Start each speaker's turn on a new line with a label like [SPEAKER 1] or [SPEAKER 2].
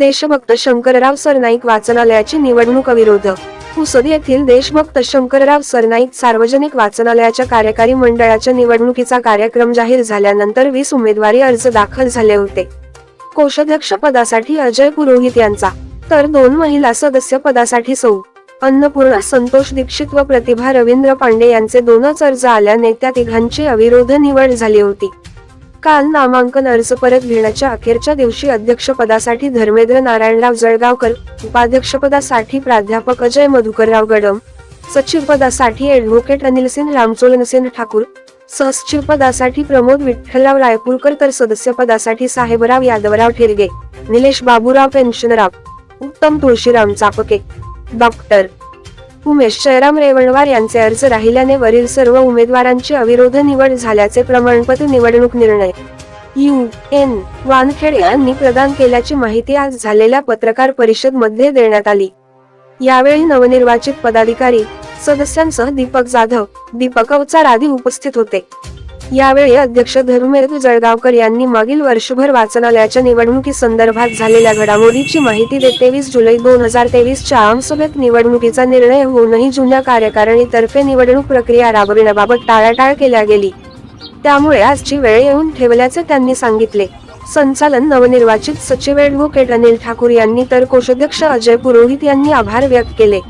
[SPEAKER 1] देशभक्त शंकरराव सरनाईक वाचनालयाची निवडणूक अविरोध पुसद येथील देशभक्त शंकरराव सरनाईक सार्वजनिक वाचनालयाच्या कार्यकारी मंडळाच्या निवडणुकीचा कार्यक्रम जाहीर झाल्यानंतर वीस उमेदवारी अर्ज दाखल झाले होते. कोषाध्यक्ष पदासाठी अजय पुरोहित यांचा तर दोन महिला सदस्य पदासाठी सौ. अन्नपूर्णा संतोष दीक्षित व प्रतिभा रवींद्र पांडे यांचे दोनच अर्ज आल्याने त्या तिघांची अविरोध निवड झाली होती. काल नामांकन अर्ज परत घेण्याच्या अखेरच्या दिवशी अध्यक्षपदासाठी धर्मेंद्र नारायणराव जळगावकर उपाध्यक्षपदासाठी प्राध्यापक अजय मधुकरराव गडम सचिवपदासाठी ऍडव्होकेट अनिल रामचोलनसेन रामचोलनसिंह ठाकूर सहसचिवपदासाठी प्रमोद विठ्ठलराव रायपूरकर तर सदस्यपदासाठी साहेबराव यादवराव ठेरगे निलेश बाबूराव पेन्शनराव उत्तम तुळशीराम चापके डॉक्टर उमेश जयराम रेवणवार यांचे अर्ज राहिल्याने वरील सर्व उमेदवारांची अविरोध निवड झाल्याचे प्रमाणपत्र निवडणूक निर्णय. यू एन वानखेड यांनी प्रदान केल्याची माहिती आज झालेल्या पत्रकार परिषदमध्ये देण्यात आली. यावेळी नवनिर्वाचित पदाधिकारी सदस्यांसह दीपक जाधव दीपक अवचार आदी उपस्थित होते. यावेळी अध्यक्ष धर्मेंद्र जळगावकर यांनी मागील वर्षभर वाचनालयाच्या निवडणुकी संदर्भात झालेल्या घडामोडीची माहिती देत तेवीस जुलै दोन हजार तेवीसच्या आमसभेत निवडणुकीचा निर्णय होऊनही जुन्या कार्यकारिणीतर्फे निवडणूक प्रक्रिया राबविण्याबाबत टाळाटाळ केल्या गेली. त्यामुळे आजची वेळ येऊन ठेवल्याचे त्यांनी सांगितले. संचालन नवनिर्वाचित सचिव ऍडव्होकेट अनिल ठाकूर यांनी तर कोषाध्यक्ष अजय पुरोहित यांनी आभार व्यक्त केले.